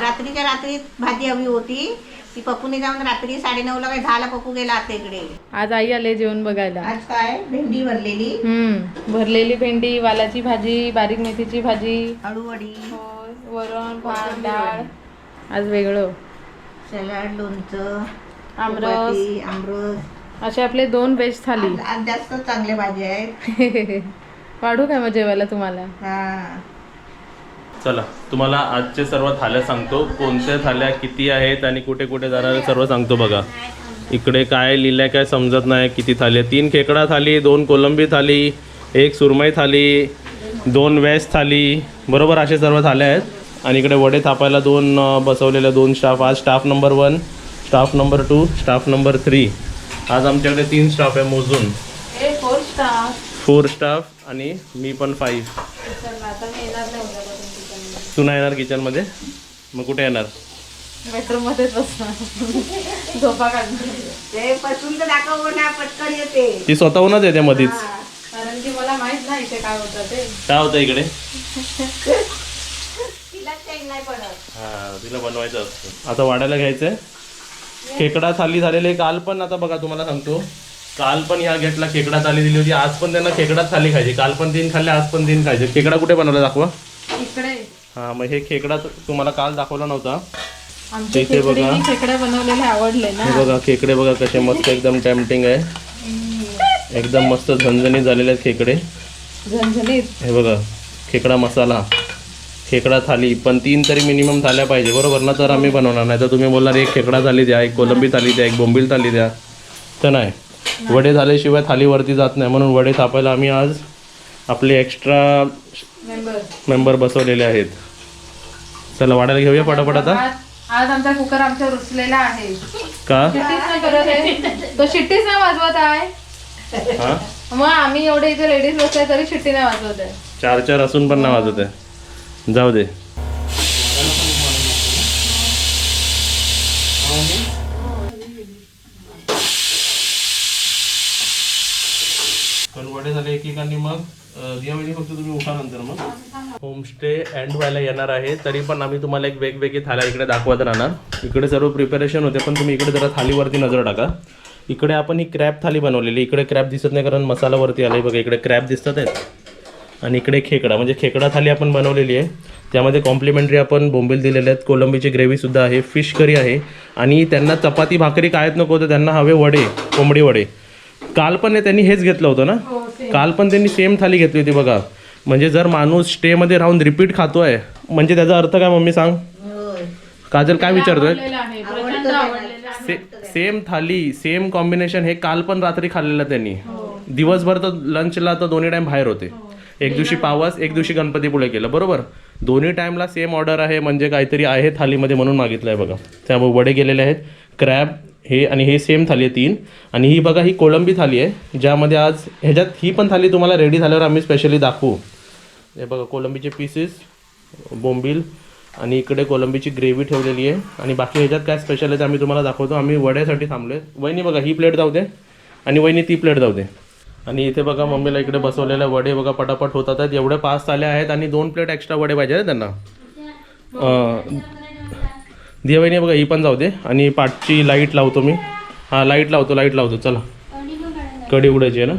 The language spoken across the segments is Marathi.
रात्रीच्या रात्री भाजी हवी होती. ती पप्पूने जाऊन रात्री साडेनऊला काय दहाला पप्पू गेला आता इकडे. आज आई आले जेवण बघायला. आज काय? भेंडी भरलेली. हम्म भरलेली भेंडी वालाची भाजी बारीक मेथीची भाजी. अळूवडी वरण भात डाळ. आज वेगळं. सॅलड लोणचं आमरस. चपाती, आमरस. असे आपले दोन व्हेज थाली. आज जास्त चांगले भाजी आहेत. वाढू काय मग जेवायला तुम्हाला? हा. चला तुम्हाला आजचे सर्व थाल्या सांगतो. कोणत्या थाल्या किती आहेत आणि कुठे कुठे जाणार आहे सर्व सांगतो बघा. इकडे काय लिहिलंय काय समजत नाही किती थाली आहे तीन खेकडा थाली दोन कोलंबी थाली एक सुरमई थाली दोन वेज थाली बरोबर असे सर्व थाल्या आहेत. आणि इकडे वडे थापायला दोन अं, बसवलेले दोन स्टाफ आज staff number one staff number two staff number three आज आमच्याकडे तीन स्टाफ आहे मोजून. फोर स्टाफ आणि मी पण फाईव्ह तू नाही येणार किचनमध्ये मग कुठे येणार? बेडरूम मध्येच बसणार. झोपा काढणार. ते पसून तर दाखव ना पटकन येते. ती स्वतःहूनच येते मधीच. कारण की मला माहीत नाही इथे काय होतं ते. काय होतं इकडे? तिला काही नाही पडत. हा तिला बनवायचं असतं. आता वाढायला घ्यायचंय. खेकडा थाली झालेले काल पण आता बघा तुम्हाला सांगतो. काल पण ह्या गेटला खेकडा थाली दिली होती. आज पण त्यांना खेकडा थाली खायची. काल पण तीन खाल्ले आज पण तीन खायचे. खेकडा कुठे बनवला दाखवा. इकडे हा मग हे खेकडा तुम्हाला काल दाखवला नव्हता. इथे बघा. खेकडे खेकडे बनवलेले आवडले ना. हे बघा खेकडे बघा कसे मस्त एकदम टेम्पटिंग आहे. एकदम मस्त झणझणीत झालेले आहेत खेकडे. झणझणीत. हे बघा खेकडा मसाला. खेकडा थाली पण तीन तरी मिनिमम थाल्या पाहिजे बरोबर ना? तर आम्ही बनवणार नाही. तर तुम्ही बोलणार एक खेकडा थाली द्या एक कोलंबी थाली द्या एक बोंबील थाली द्या. तर नाही. वडे झाल्याशिवाय थालीवरती जात नाही. म्हणून वडे थापायला आम्ही आज आपले एक्स्ट्रा मेंबर मेंबर बसवलेले आहेत. चला वाढायला घेऊया पटापट आता आज आज आमचा कुकर आमच्या रुचलेला आहे. का? शिट्टीच नाही करत आहे. तो शिट्टीच नाही वाजवत आहे. हां? मग आम्ही एवढे इथे लेडीज बसले तरी शिट्टी नाही वाजवत आहे. चार चार असून पण नाही वाजत आहे. जाऊ दे. पण वडे झाले एकेकांनी मग. दिवाळी फक्त तुम्ही उठा नंतर मग. होमस्टे एंड व्हायला येणार आहे. तरी पण आम्ही तुम्हाला एक वेगवेगळी थाल्या इकडे दाखवत राहणार. इकडे सर्व प्रिपरेशन होते पण तुम्ही इकडे जरा थालीवरती नजर टाका. इकडे आपण ही क्रॅप थाली बनवलेली. इकडे क्रॅप दिसत नाही कारण मसालावरती आलाय बघा. इकडे क्रॅप दिसतात आहेत. आणि इकडे खेकडा म्हणजे खेकडा थाली आपण बनवलेली आहे. त्यामध्ये कॉम्प्लिमेंटरी आपण बोंबील दिलेले आहेत. कोलंबीची ग्रेव्हीसुद्धा आहे. फिश करी आहे. आणि त्यांना चपाती भाकरी कायच नको होतं. त्यांना हवे वडे कोंबडी वडे. काल पण त्यांनी हेच घेतलं होतं ना? हो. काल पण त्यांनी सेम थाली घेतली होती बघा. म्हणजे जर माणूस स्टेमध्ये राहून रिपीट खातोय म्हणजे त्याचा अर्थ काय मम्मी सांग? काजल काय विचारतोय? आवडलेलं आहे प्रचंड आवडलेलं आहे. से सेम थाली सेम कॉम्बिनेशन हे काल पण रात्री खाल्लेलं त्यांनी. दिवसभर तर लंचला तर दोन्ही टाइम बाहेर होते. एक दिवशी पावस एक दिवशी गणपतीपुळे केलं. बरोबर? दोन्ही टाइमला सेम ऑर्डर आहे म्हणजे काहीतरी आहे थालीमध्ये म्हणून मागितलं आहे बघा. त्यामुळे वडे गेलेले आहेत. क्रॅब हे आणि हे सेम थाली आहे तीन. आणि ही बघा ही कोळंबी थाली आहे ज्यामध्ये आज ह्याच्यात ही पण थाली तुम्हाला रेडी झाल्यावर आम्ही स्पेशली दाखवू. हे बघा कोलंबीचे पीसेस बोंबील आणि इकडे कोलंबीची ग्रेव्ही ठेवलेली आहे. आणि बाकी ह्याच्यात काय स्पेशल आहे ते आम्ही तुम्हाला दाखवतो. आम्ही वड्यासाठी थांबलो आहे वहिनी बघा ही प्लेट जाऊ दे. आणि वहिनी ती प्लेट जाऊ दे. आणि इथे बघा मम्मीला इकडे बसवलेल्या वडे बघा पटापट होतात. एवढे पाच थाले आहेत आणि दोन प्लेट एक्स्ट्रा वडे पाहिजे आहेत त्यांना? वहिनी बघा ही पण जाऊ दे. आणि पाठची लाइट लावतो मी. हां लाइट लावतो लाइट लावतो. चला. कढी उडायची आहे ना?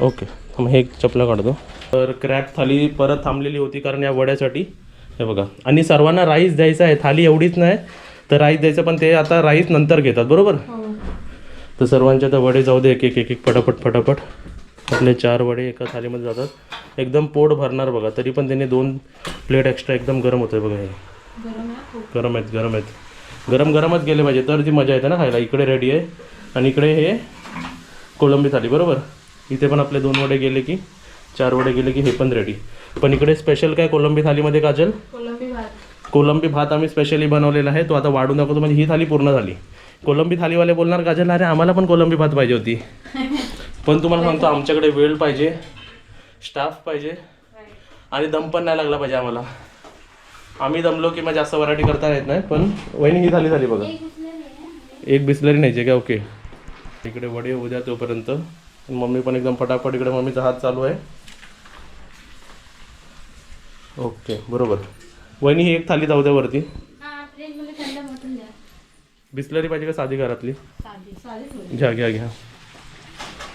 ओके. मग हे एक चपला काढतो. तर क्रॅब थाली परत थांबलेली होती कारण या वड्यासाठी. हे बघा. आणि सर्वांना राईस द्यायचा आहे. थाली एवढीच नाही तर राईस द्यायचं पण ते आता राईस नंतर घेतात. बरोबर? तर सर्वांच्या तर वडे जाऊ दे. एक एक एक एक फटाफट फटाफट आपले चार वडे एका थालीमध्ये जातात. एकदम पोट भरणार बघा तरी पण त्यांनी दोन प्लेट एक्स्ट्रा एकदम गरम होतं बघा हे. गरम आहेत गरम आहेत. गरम गरमच गेले पाहिजे तर ती मजा येते ना खायला. इकडे रेडी आहे आणि इकडे हे कोलंबी थाली बरोबर? इथे पण आपले दोन वडे गेले की चार वडे गेले की हे पण रेडी पण इकडे स्पेशल काय कोलंबी थालीमध्ये काजल? कोलंबी भात. आम्ही स्पेशली बनवलेला आहे. तो आता वाढून दाखवतो म्हणजे ही थाली पूर्ण झाली. कोलंबी थालीवाले बोलणार काजल अरे आम्हाला पण कोलंबी भात पाहिजे होती. पण तुम्हाला सांगतो आमच्याकडे वेळ पाहिजे स्टाफ पाहिजे आणि दम पण नाही लागला पाहिजे आम्हाला. आम्ही दमलो की मग जास्त व्हरायटी करता येत नाही पण वहिनी ही झाली झाली बघा. एक बिस्लरी न्यायची का ओके. इकडे वडे उद्या तोपर्यंत. मम्मी पण एकदम फटाफट इकडे मम्मीचा हात चालू आहे. ओके बरोबर. वहिनी ही एक थाली जाऊ द्या वरती. बिस्लरी पाहिजे का साधी घरातली? घ्या घ्या घ्या.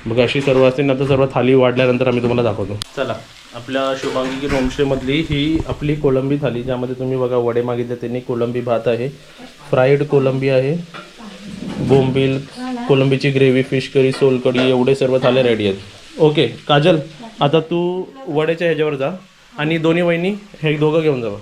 मग अशी सर्व असते नंतर सर्व थाली वाढल्यानंतर आम्ही तुम्हाला दाखवतो. चला आपल्या शुभांगी होमस्टेमधली ही आपली कोलंबी थाली ज्यामध्ये तुम्ही बघा वडे मागितले त्यांनी कोलंबी भात आहे फ्राईड कोलंबी आहे बोंबील कोलंबीची ग्रेव्ही फिश करी सोलकढी एवढे सर्व थाले रेडी आहेत. ओके काजल आता तू वड्याच्या ह्याच्यावर जा आणि दोन्ही वहिनी हे दोघं घेऊन जावा.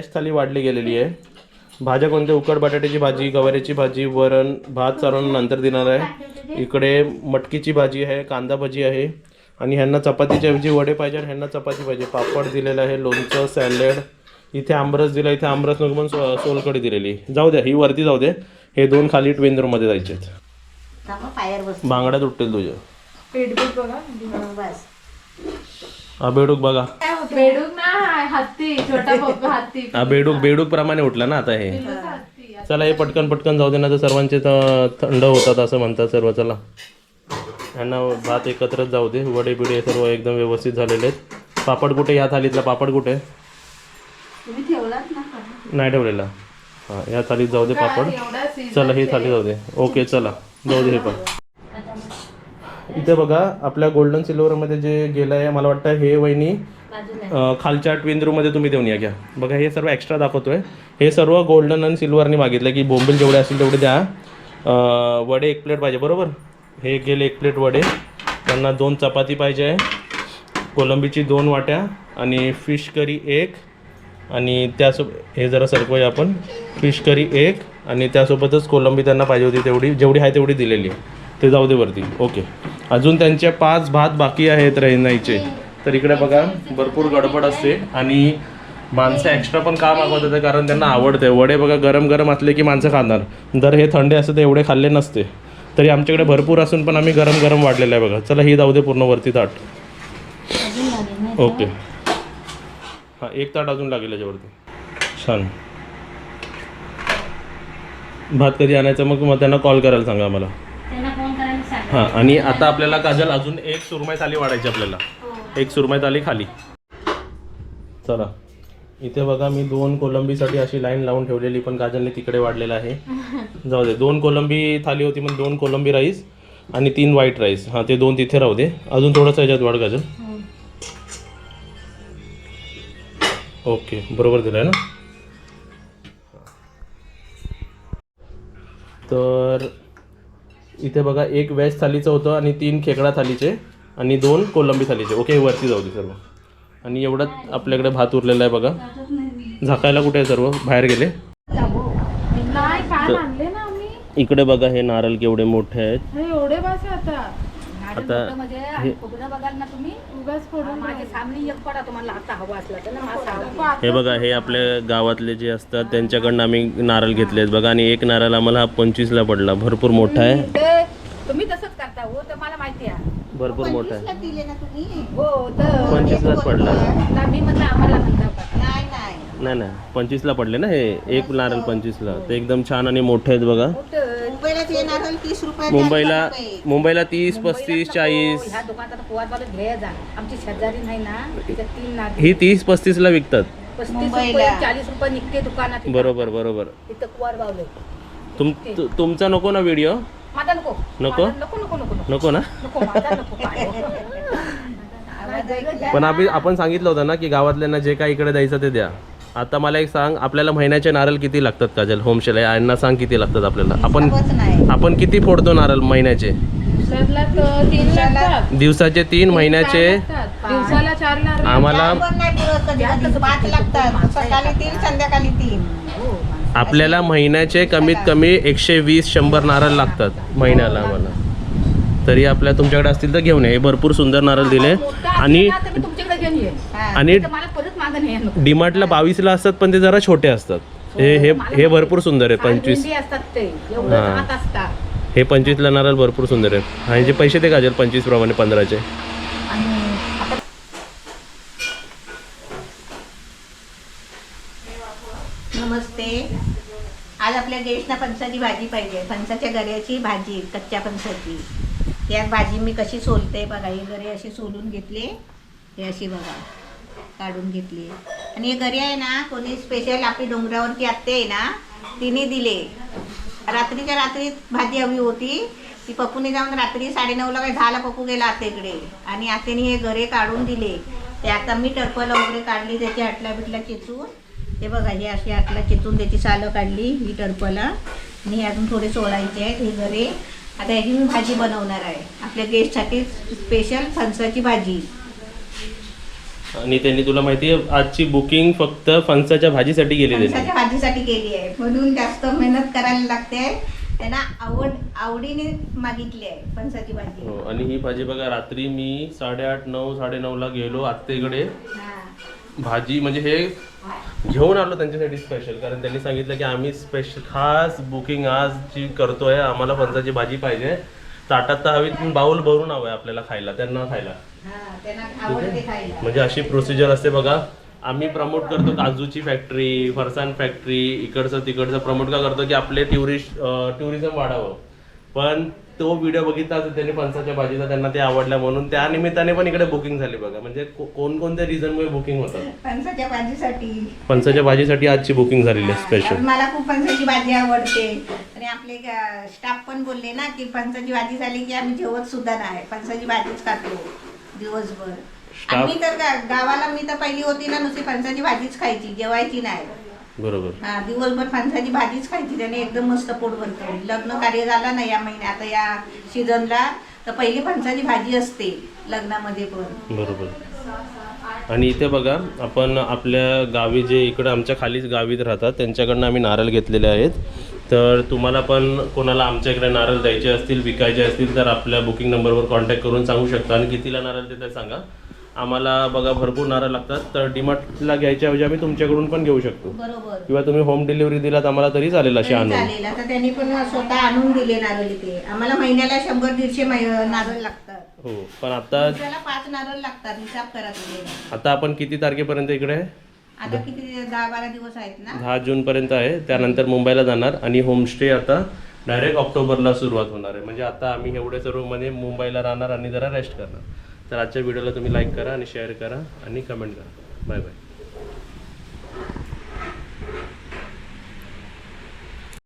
व्हेज थाली वाढली गेलेली आहे. भाज्या कोणत्या? उकड बटाट्याची भाजी गवारीची भाजी वरण भात चालवून नंतर देणार आहे. इकडे मटकीची भाजी आहे कांदा भाजी आहे आणि ह्यांना चपातीच्या ऐवजी वडे पाहिजे आणि ह्यांना चपाती पाहिजे. पापड दिलेलं आहे लोणचं सॅलेड. इथे आमरस दिला इथे आमरस नको म्हणून सो सोलकढी दिलेली. जाऊ द्या ही वरती जाऊ दे. हे दोन खाली ट्वेन रूममध्ये जायचे आहेत. बांगड्या तुटतील तुझ्या. हं, बेडूक बघा. बेडूक ना हत्ती छोटा हत्ती. हा बेडूक बेडूक प्रमाणे उठला ना आता हे. हत्ती चला हे पटकन पटकन जाऊ दे ना तर सर्वांचे तर थंड होतात असं म्हणतात सर्व चला. यांना भात एकत्रच जाऊ दे. वडे बिडे हे सर्व एकदम व्यवस्थित झालेले आहेत. पापड कुठे? ह्या थालीतला पापड कुठे? तुम्ही ठेवलात ना? नाही ठेवलेला. हां ह्या थालीत जाऊ दे पापड. एवढा सीझन चला ही थाली जाऊ दे. ओके चला. जाऊ दे हे पण. इथे बघा आपल्या गोल्डन सिल्वरमध्ये जे गेलं आहे मला वाटतं हे वहिनी अं, खालच्या ट्विन रूममध्ये तुम्ही देऊन या घ्या. बघा हे सर्व एक्स्ट्रा दाखवतोय. हे सर्व गोल्डन आणि सिल्वरनी मागितलं की बोंबील जेवढे असतील तेवढे द्या. अं, वडे एक प्लेट पाहिजे बरोबर? हे गेले एक प्लेट वडे. त्यांना दोन चपाती पाहिजे. आहे कोलंबीची दोन वाट्या आणि फिश करी एक. आणि त्यासोबत हे जरा सरकवूया आपण. फिश करी एक आणि त्यासोबतच कोलंबी त्यांना पाहिजे होती तेवढी जेवढी आहे तेवढी दिलेली आहे. ते जाऊ दे वरती. ओके अजून त्यांचे पाच भात बाकी आहेत राहण्याचे तर इकडे बघा भरपूर गडबड असते आणि माणसं एक्स्ट्रा पण का मागवत होते कारण त्यांना आवडते. वडे बघा गरम गरम असले की माणसं खाणार. जर हे थंडे असते तर एवढे खाल्ले नसते. तरी आमच्याकडे भरपूर असून पण आम्ही गरम गरम वाढलेलं आहे बघा. चला ही जाऊ दे पूर्ण वरती ताट. ओके. हां एक ताट अजून लागेल याच्यावरती. छान. भात कधी आणायचं? मग मग त्यांना कॉल करायला सांगा आम्हाला. हां आणि आता आपल्याला काजल अजून एक सुरमई थाली वाढायची आपल्याला. एक सुरमई थाली खाली. चला. इथे बघा मी दोन कोलंबीसाठी अशी लाईन लावून ठेवलेली पण काजलने तिकडे वाढलेलं आहे. जाऊ दे दोन कोलंबी थाली होती मग दोन कोलंबी राईस आणि तीन व्हाईट राईस हां ते दोन तिथे राहू दे. अजून थोडंसं याच्यात वाढ काजल. ओके बरोबर दिलं आहे ना? तर इथे बघा एक व्हेज थालीचं होतं आणि तीन खेकडा थालीचे आणि दोन कोलंबी थालीचे. ओके वरती जाऊ दे सर्व. आणि एवढंच आपल्याकडे भात उरलेला आहे बघा. झाकायला कुठे आहे सर्व? बाहेर गेले. इकडे बघा हे नारळ केवढे मोठे आहेत. हे एवढे आता हे बघाल ना तुम्ही उगाच फोडून माझ्या सामने एक पडा तुम्हाला आता हवा असला तर ना माझा हवा हे बघा हे आपल्या गावातले जे असतात त्यांच्याकडनं आम्ही नारळ घेतले आहेत बघा आणि एक नारळ आम्हाला हा पंचवीसला पडला. भरपूर मोठा आहे. तुम्ही तसंच करता हो तर मला माहिती आहे. भरपूर मोठा आहे. दिले ना तुम्ही? हो तर पंचवीसलाच पडला. ना मी म्हणलं आम्हाला म्हणता का नाही नाही. नाही नाही. पंचवीसला पडले ना हे? एक नारळ पंचवीसला. ते एकदम छान आणि मोठे आहेत बघा. मुंबईला येणार तीस रुपये मुंबईला मुंबईला तीस पस्तीस चाळीस. ह्या दुकानात पोवात मला घ्यायला जा. आमची शेजारी नाही ना तिथे तीन नाग ही तीस पस्तीसला विकतात. पस्तीस मुंबईला. रुपये चाळीस रुपये निघते दुकानात बरोबर बरोबर. तिथं कुवार बावले तुम तु- तुमचा नको ना व्हिडिओ माझा नको. नको? माझा नको नको नको नको. नको ना? नको माझा नको काय आवाज आहे. पण आपण आपण सांगितलं होतं ना की गावातल्यांना जे काय इकडे द्यायचं ते द्या. आता मला एक सांग आपल्याला महिन्याचे नारळ किती लागतात काजल? होमशेला यांना सांग किती लागतात आपल्याला. आपण नाही. आपण किती फोडतो नारळ महिन्याचे? दिवसाला तर तीन लागतात. दिवसाचे तीन महिन्याचे. दिवसाला चार आम्हाला पण नाही पुरत कधी कधी पाच लागतात. सकाळी तीन संध्याकाळी तीन. आपल्याला महिन्याचे कमीत कमी एकशे वीस शंभर नारळ लागतात महिन्याला आम्हाला. तरी आपल्या तुमच्याकडे असतील तर घेऊन ये. हे भरपूर सुंदर नारळ दिले. आणि तुमच्याकडे घेऊन ये. आणि मागं नाही डीमार्टला बावीसला असतात पण ते जरा छोटे असतात. हे हे हे भरपूर सुंदर आहे पंचवीस. असतात ते एवढं हा. असतात. हे पंचवीसला नारळ भरपूर सुंदर आहे आणि जे पैसे ते काजेल पंचवीस प्रमाणे पंधराचे. आणि आता नमस्ते. आज आपल्या गेस्टना फणसाची भाजी पाहिजे. फणसाच्या गऱ्याची भाजी कच्च्या फणसाची त्यात भाजी मी कशी सोलते बघा. ही गरे अशी सोलून घेतले. हे अशी बघा. काढून घेतली. आणि हे गरे आहे ना कोणी स्पेशल आपली डोंगरावरची आत्ते आहे ना तिने दिले. रात्रीच्या रात्री भाजी हवी होती. ती पप्पूने जाऊन रात्री साडेनऊला काही दहाला पप्पू गेला आत्याकडे. आणि आत्याने हे घरे काढून दिले. ते आता मी टर्पल वगैरे काढली त्याची आटला बिटला चिचून. ते बघा हे अशी आटला चिचून त्याची सालं काढली ही टरपला आणि हे अजून थोडे सोडायचे आहेत हे घरे. आता ह्याची मी भाजी बनवणार आहे. आपल्या गेस्टसाठी स्पेशल फणसाची भाजी. आणि त्यांनी तुला माहिती आहे आजची बुकिंग फक्त फणसाच्या भाजीसाठी केली त्यांनी. फणसाच्या भाजीसाठी केली आहे. म्हणून जास्त मेहनत करायला लागते त्यांना आवड आवडीने मागितली आहे फणसाची भाजी. हो आणि ही भाजी बघा रात्री मी साडेआठ नऊ साडेनऊला गेलो आत्तेकडे. हा. भाजी म्हणजे हे घेऊन आलो त्यांच्यासाठी स्पेशल कारण त्यांनी सांगितलं की आम्ही स्पेशल खास बुकिंग आज जी करतोय. आम्हाला फणसाची भाजी पाहिजे. ताटात तर हवी पण बाऊल भरून हवंय आपल्याला खायला त्यांना खायला. म्हणजे अशी प्रोसिजर असते बघा. आम्ही प्रमोट करतो काजूची फॅक्टरी फरसाण फॅक्टरी इकडचं तिकडचं प्रमोट का करतो की आपले टुरिस्ट टुरिझम वाढावं. पण तो व्हिडिओ बघितला असेल त्यांनी फणसाच्या भाजीचा त्यांना ते आवडल्या म्हणून. त्या निमित्ताने पण इकडे बुकिंग झाली बघा. म्हणजे कोणकोणत्या रिझनमुळे बुकिंग होतात फणसाच्या भाजीसाठी. फणसाच्या भाजीसाठी आजची बुकिंग झालेली आहे स्पेशल मला खूप फणसाची भाजी आवडते. आणि आपले स्टाफ पण बोलले ना की फणसाची भाजी झाली की आम्ही जेवत सुद्धा नाही. फणसाची भाजीच खातो. दिवसभर. आम्ही तर गा- गावाला मी तर पहिली होती ना नुसती फणसाची भाजीच खायची जेवायची नाही. बरोबर. हा दिवसभर फणसाची भाजीच खायची त्याने एकदम मस्त पोट भरतो. लग्न कार्य झालं ना या महिन्यात आता या सीझनला तर पहिली फणसाची भाजी असते लग्नामध्ये पण. बरोबर. आणि इथे बघा आपण आपल्या गावी जे इकडं आमच्या खालीच गावीत राहतात त्यांच्याकडनं आम्ही नारळ घेतलेले आहेत. तर तुम्हाला पण कोणाला आमच्या इकडे नारळ द्यायचे असतील विकायचे असतील तर आपल्या बुकिंग नंबरवर कॉन्टॅक्ट करून सांगू शकता. आणि कितीला नारळ ते ते सांगा. आम्हाला बघा भरपूर नारळ लागतात. तर डिमार्टला घ्यायच्या ऐवजी आम्ही तुमच्याकडून पण घेऊ शकतो. बरोबर. किंवा तुम्ही होम डिलिव्हरी दिलात आम्हाला तरी चालेल असे आणून. चालेल. आता त्यांनी पण स्वतः आणून दिले नारळ इथे. आम्हाला महिन्याला शंभर दीडशे मै- नारळ लागतात. हो पण आता पाच नारळ लागतात हिसाब करा तुम्ही. आता आपण किती तारखेपर्यंत इकडे? आहे आता किती दहा बारा दिवस आहेत ना? दहा जूनपर्यंत आहे. त्यानंतर मुंबईला जाणार आणि होमस्टे आता डायरेक्ट ऑक्टोबरला सुरुवात होणार आहे. म्हणजे आता आम्ही एवढ्याच रूममध्ये मुंबईला राहणार आणि जरा रेस्ट करणार. तर आजच्या व्हिडिओला तुम्ही लाईक करा आणि शेअर करा आणि कमेंट करा. Bye bye